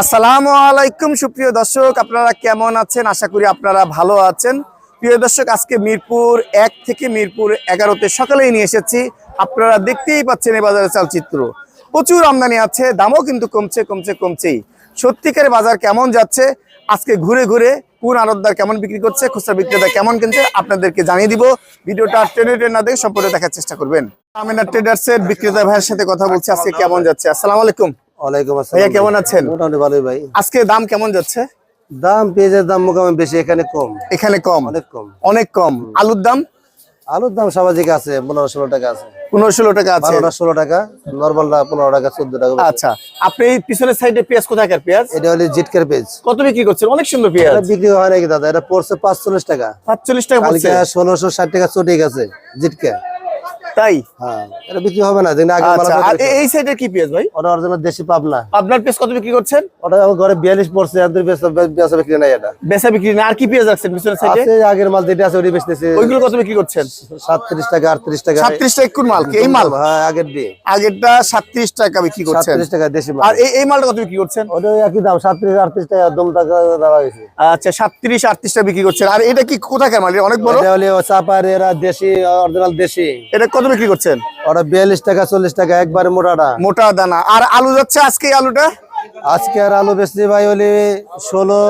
আসসালামু আলাইকুম, সুপ্রিয় দর্শক, আপনারা কেমন আছেন? আশা করি আপনারা ভালো আছেন। প্রিয় দর্শক, আজকে মিরপুর এক থেকে মিরপুর এগারোতে সকালেই নিয়ে এসেছি। আপনারা দেখতেই পাচ্ছেন এই বাজারের চালচিত্র। প্রচুর আমদানি আছে, দামও কিন্তু কমছে কমছে, কমছেই। সত্যিকারের বাজার কেমন যাচ্ছে? আজকে ঘুরে ঘুরে কোন আড়তদার কেমন বিক্রি করছে, খুচরা বিক্রেতা কেমন কিনছে, আপনাদেরকে জানিয়ে দিব। ভিডিওটা ট্রেনে ট্রেন না দেখে সম্পূর্ণ দেখার চেষ্টা করবেন। আমিনা ট্রেডার্সের বিক্রেতা ভাইয়ের সাথে কথা বলছি, আজকে কেমন যাচ্ছে? আসসালামু আলাইকুম। ওয়ালাইকুম ভাইয়া কেমন আছেন? মোটামুটি ভালোই ভাই। আজকে দাম কেমন যাচ্ছে? দাম পেঁয়াজের দাম বেশি এখানে কম। এখানে কম? অনেক কম। অনেক কম। আলুর দাম? আলুর দাম সামাজিক আছে পনেরো ষোলো টাকা আছে। পনেরো ষোলো টাকা আছে। বারোটা ষোলো টাকা নর্মালটা পনেরো টাকা চোদ্দ টাকা আচ্ছা আপনি এই পিছনের সাইডে পেঁয়াজ কোথাকার পেঁয়াজ? এটা হলে জিটকের পেজ কত বিক্রি করছেন? অনেক সুন্দর পেঁয়াজ। বিক্রি হয় নাকি দাদা? এটা পড়ছে পাঁচচল্লিশ টাকা। ষোলোশো ষাট টাকা চটে গেছে জিটকে। তাই? হ্যাঁ এটা বিক্রি হবে না আগে আচ্ছা এই সাইডের কি পেঁয়াজ ভাই? ওটা অরিজিনাল দেশি পাবনা। আপনার পেঁয়াজ কত বিক্রি করছেন? ওটা আমার ঘরে বিয়াল্লিশ পড়ছে বেচা- বিক্রি নাই এটা। বেচা বিক্রি না আর কি পেঁয়াজ রাখছেন পিছনের সাইডে আছে আগের মাল যেটা আছে ওটি বেচতেছে। ওইগুলো কত বিক্রি করছেন? সাতত্রিশ টাকা আটত্রিশ টাকা। সাতত্রিশ টাকা কোন মাল কি এই মাল? হ্যাঁ আগের দিয়ে। আগেরটা সাতত্রিশ টাকা বিক্রি করছেন। সাতত্রিশ টাকা দেশি মাল। আর এই এই মালটা কত বিক্রি করছেন? ওটা একই দাম সাতত্রিশ আটত্রিশ টাকা দম টাকা দেওয়া হয়েছে। আচ্ছা সাতত্রিশ আটত্রিশ টাকা বিক্রি করছেন। আর এটা কি কোথাকার মাল? অনেক বড়? এটা হলে চাপার এরা দেশি অরিজিনাল দেশি। এটা কত বিক্রি করছেন? ওটা বিয়াল্লিশ টাকা চল্লিশ টাকা একবারে মোটাটা। মোটা দানা। আর আলু যাচ্ছে আজকে আলুটা? আজকে আর আলু বেচছি ভাই হলে ষোলো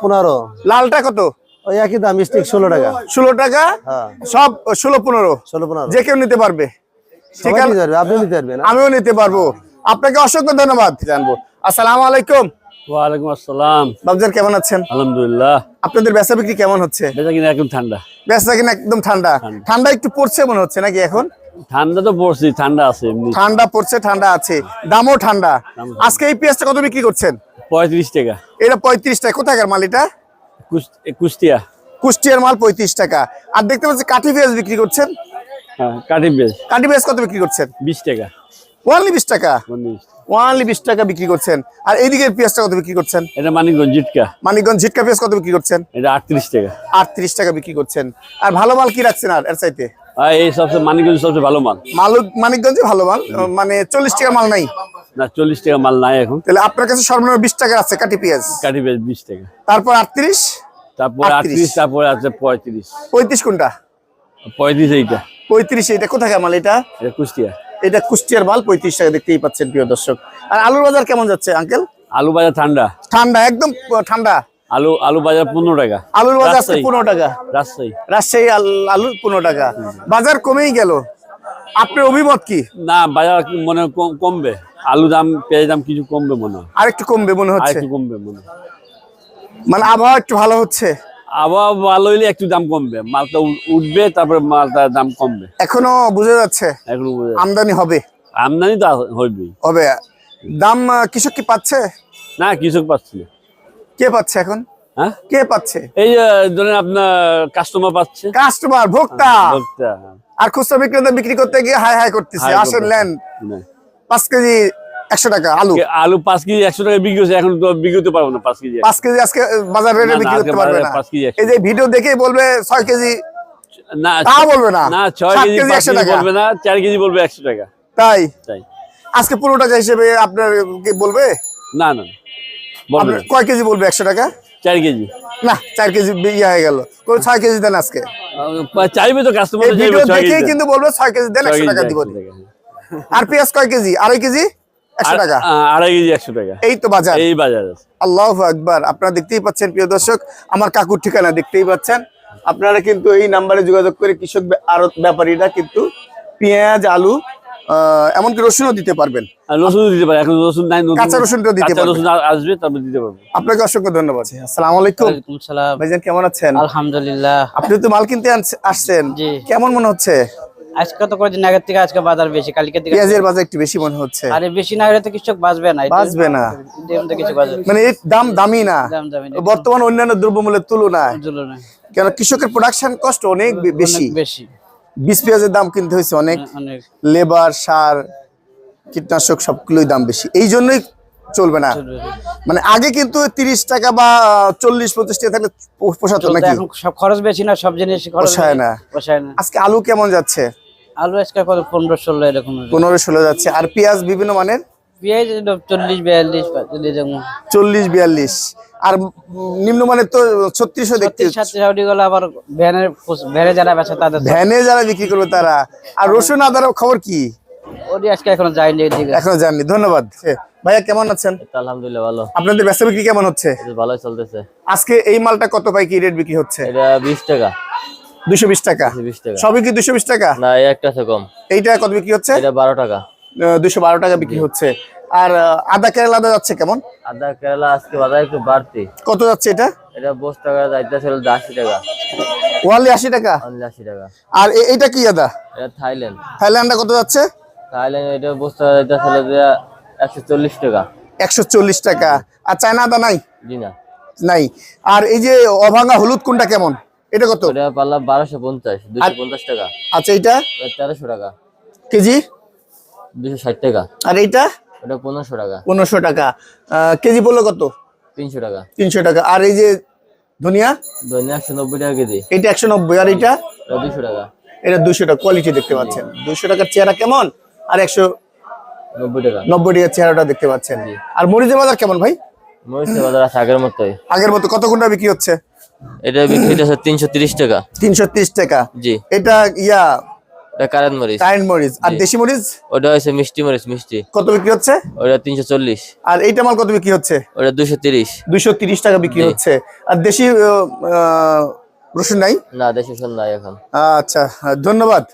পনেরো। লালটা কত? ওই একই দাম স্টিক ষোলো টাকা। ষোলো টাকা? হ্যাঁ। সব ষোলো পনেরো? ষোলো পনেরো। যে কেউ নিতে পারবে। ঠিক আছে? আপনি নিতে পারবেন আমিও নিতে পারব। আপনাকে অসংখ্য ধন্যবাদ জানব। আসসালামু আলাইকুম। ওয়ালাইকুম আসসালাম। বাবজার কেমন আছেন? আলহামদুলিল্লাহ। আপনাদের বেচা বিক্রি কেমন হচ্ছে? বেচা কিনা একদম ঠান্ডা। বেচা কিনা একদম ঠান্ডা। ঠান্ডা একটু পড়ছে মনে হচ্ছে নাকি এখন? ঠান্ডা তো পড়ছি ঠান্ডা আছে ঠান্ডা পড়ছে ঠান্ডা আছে। দামও ঠান্ডা। আজকে এই পেঁয়াজটা কত বিক্রি করছেন? পঁয়ত্রিশ টাকা। এটা পঁয়ত্রিশ টাকা। কোথাকার মাল এটা? কুষ্টিয়া। কুষ্টিয়ার মাল পঁয়ত্রিশ টাকা। আর দেখতে পাচ্ছি কাঠি পেঁয়াজ বিক্রি করছেন? হ্যাঁ কাঠি বেশ কাঠি পেঁয়াজ কত বিক্রি করছেন? বিশ টাকা। ওয়ানলি বিশ টাকা। ওয়ানলি বিশ টাকা বিক্রি করছেন। আর এইদিকের পেঁয়াজটা কত বিক্রি করছেন? এটা মানিকগঞ্জ জিটকা। মানিকগঞ্জ ঝিটকা পেঁয়াজ কত বিক্রি করছেন? এটা আটত্রিশ টাকা। আটত্রিশ টাকা বিক্রি করছেন। আর ভালো মাল কি রাখছেন আর এর চাইতে? এই সবচেয়ে মানিকগঞ্জ সবচেয়ে ভালো মাল। মাল মানিকগঞ্জে ভালো মাল মানে চল্লিশ টাকা মাল নাই। না চল্লিশ টাকা মাল নাই এখন। তাহলে আপনার কাছে সর্বনিম্ন বিশ টাকা আছে পেঁয়াজ। বেশ বিশ টাকা। তারপর আটত্রিশ? তারপরে 38 আটত্রিশ তারপরে আছে পঁয়ত্রিশ। পঁয়ত্রিশ কোনটা? পঁয়ত্রিশ এইটা। পঁয়ত্রিশ এটা কোথাকার মাল এটা? এটা কুষ্টিয়া। এটা কুষ্টিয়ার মাল পঁয়ত্রিশ টাকা দেখতেই পাচ্ছেন প্রিয় দর্শক। আর আলুর বাজার কেমন যাচ্ছে আঙ্কেল? আলু বাজার ঠান্ডা। ঠান্ডা একদম ঠান্ডা। আলু আলু বাজার পনেরো টাকা। আলুর বাজার আজকে। পনেরো টাকা। রাজশাহী। রাজশাহী আলু পনেরো টাকা। বাজার কমেই গেল। আপনার অভিমত কি? না বাজার মনে কমবে। আলু দাম পেঁয়াজ দাম কিছু কমবে মনে হয়। আর একটু কমবে মনে হচ্ছে। একটু কমবে মনে মানে আবহাওয়া একটু ভালো হচ্ছে? আবহাওয়া ভালো হইলে একটু দাম কমবে। মালটা উঠবে তারপরে মালটার দাম কমবে। এখনও বুঝে যাচ্ছে? এখন বোঝা- আমদানি হবে? আমদানি তো হইবেই। হবে। দাম কৃষক কি পাচ্ছে? না কৃষক পাচ্ছে না। কে পাচ্ছে এখন? হ্যাঁ? কে পাচ্ছে? এই যে ধরেন আপনার কাস্টমার পাচ্ছে। কাস্টমার ভোক্তা। ভোক্তা, আর খুচরা বিক্রেতা বিক্রি করতে গিয়ে হাই হাই করতেছে। আসেন। নেন। পাঁচ কেজি একশো টাকা আলু। আলু পাঁচ কেজি একশো টাকা বিক্রি হচ্ছে এখন তো বিক্রি করতে পারব না পাঁচ কেজি। পাঁচ কেজি আজকে বাজার রেটে বিক্রি করতে পারবে না। এই যে ভিডিও দেখেই বলবে ছয় কেজি। না তাও বলবে না। না ছয় কেজি একশো টাকা। বলবে না চার কেজি বলবে একশো টাকা। তাই? তাই। আজকে পুরো টাকা হিসেবে আপনার কি বলবে? না না। কয় কেজি বলবে একশো টাকা? চার কেজি। না চার কেজি ইয়ে হয়ে গেল। ছয় কেজি দেন আজকে। চাইবে তো কাস্টমার ভিডিও ছয় কিন্তু বলবে ছয় কেজি দেন একশো টাকা দিব আর পেঁয়াজ কয় কেজি? আড়াই কেজি? একশো টাকা? আড়াই কেজি একশো টাকা। এই তো বাজার। এই বাজার আছে। আল্লাহ আকবার। আপনারা দেখতেই পাচ্ছেন প্রিয় দর্শক আমার কাকুর ঠিকানা দেখতেই পাচ্ছেন। আপনারা কিন্তু এই নাম্বারে যোগাযোগ করে কৃষক ব্য- ব্যাপারীরা কিন্তু পেঁয়াজ আলু এমনকি রসুনও দিতে পারবেন। রসুন দিতে পারে এখন রসুন নাই কাঁচা রসুনটাও দিতে কাঁচা পারবে। রসুন আসবে তারপর দিতে পারব। আপনাকে অসংখ্য ধন্যবাদ। আসসালামু আলাইকুম। ওয়ালাইকুম সালাম। ভাইজান কেমন আছেন? আলহামদুলিল্লাহ। আপনি তো মাল কিনতে আসছেন। কেমন মনে হচ্ছে? আজকে তো কয়েকদিন আগের থেকে আজকে বাজার বেশি কালকে থেকে পেঁয়াজের বাজার একটু বেশি মনে হচ্ছে। আরে বেশি না হলে তো কৃষক বাঁচবে না। বাঁচবে না। কিছু মানে এর দাম দামি না। দাম দামি না। বর্তমান অন্যান্য দ্রব্যমূল্যের তুলনায়। বুঝলো কেন কৃষকের প্রোডাকশন কষ্ট অনেক বেশি অনেক বেশি। বীজ পেঁয়াজের দাম কিনতে হয়েছে অনেক। অনেক। লেবার সার কীটনাশক সবগুলোই দাম বেশি। এই জন্যই চলবে না। মানে আগে কিন্তু তিরিশ টাকা বা চল্লিশ পঞ্চাশ টাকা থাকলে পোষাতো নাকি? সব খরচ বেশি না সব জিনিস খরচ পোষায় না। আজকে আলু কেমন যাচ্ছে? আলু আজকে কত? পনেরো ষোলো এরকম পনেরো ষোলো যাচ্ছে। আর পেঁয়াজ বিভিন্ন মানের? চল্লিশ বিয়াল্লিশ আর নিম্নমানের তো ছত্রিশশো দেখতে আবার ভ্যানে যারা বেচে তাদের ভ্যানে যারা বিক্রি করবে তারা। আর রসুন আদার খবর কি? ওটি আজকে এখনও যায়নি এখনও জাননি ধন্যবাদ। ভাইয়া কেমন আছেন? আলহামদুলিল্লাহ ভালো। আপনাদের ব্যবসা বিক্রি কেমন হচ্ছে? ভালোই চলতেছে। আজকে এই মালটা কত পাই কি রেট বিক্রি হচ্ছে? এটা বিশ টাকা। দুশো বিশ টাকা? বিশ টাকা। সবই কি দুশো বিশ টাকা? না একটা আছে কম। এইটা কত বিক্রি হচ্ছে? এটা বারো টাকা। দুশো বারো টাকা বিক্রি হচ্ছে। আর আদা কেরালা আদা যাচ্ছে কেমন? আদা কেরালা আজকে বাজার একটু বাড়তি। কত যাচ্ছে এটা? এটা বস টাকা যাইতেছে আশি টাকা। ওয়ানলি আশি টাকা? আশি টাকা। আর এটা কি আদা? এটা থাইল্যান্ড। থাইল্যান্ডটা কত যাচ্ছে? থাইল্যান্ড এটা বস টাকা যাইতেছে একশো চল্লিশ টাকা। একশো চল্লিশ টাকা। আর চায়না আদা নাই? জি না। নাই। আর এই যে অভাঙা হলুদ কোনটা কেমন? এটা কত? এটা পারলা বারোশো পঞ্চাশ দুশো পঞ্চাশ টাকা। আচ্ছা এটা তেরোশো টাকা। কেজি? দুশো ষাট টাকা। আর ওটা পনেরোশো টাকা। পনেরোশো টাকা। কেজি পড়ল কত? তিনশো টাকা। তিনশো টাকা। আর এই যে ধনিয়া? দৈনিক একশো নব্বই টাকা কেজি। এটা একশো নব্বই। আর এটা এটা দুশো টাকা। এটা দুশো টাকা। কোয়ালিটি দেখতে পাচ্ছেন। দুশো টাকার চেহারা কেমন? আর একশো নব্বই টাকা। নব্বই টাকার চেহারাটা দেখতে পাচ্ছেন। আর মরিচের বাজার কেমন ভাই? মরিচের বাজার আছে আগের মতোই। আগের মতো কত কোনটা বিক্রি হচ্ছে? এটা বিক্রি হচ্ছে তিনশো তিরিশ টাকা। তিনশো তিরিশ টাকা। জি। এটা ইয়া এটা কারেন্ট মরিচ। কারেন্ট মরিচ। আর দেশি মরিচ? ওটা হচ্ছে মিষ্টি মরিচ মিষ্টি। কত বিক্রি হচ্ছে? ওটা তিনশো চল্লিশ। আর এইটা মাল কত বিক্রি হচ্ছে? ওটা দুশো তিরিশ। দুইশো তিরিশ টাকা বিক্রি হচ্ছে। আর দেশি রসুন নাই? না দেশি রসুন নাই এখন। আচ্ছা ধন্যবাদ।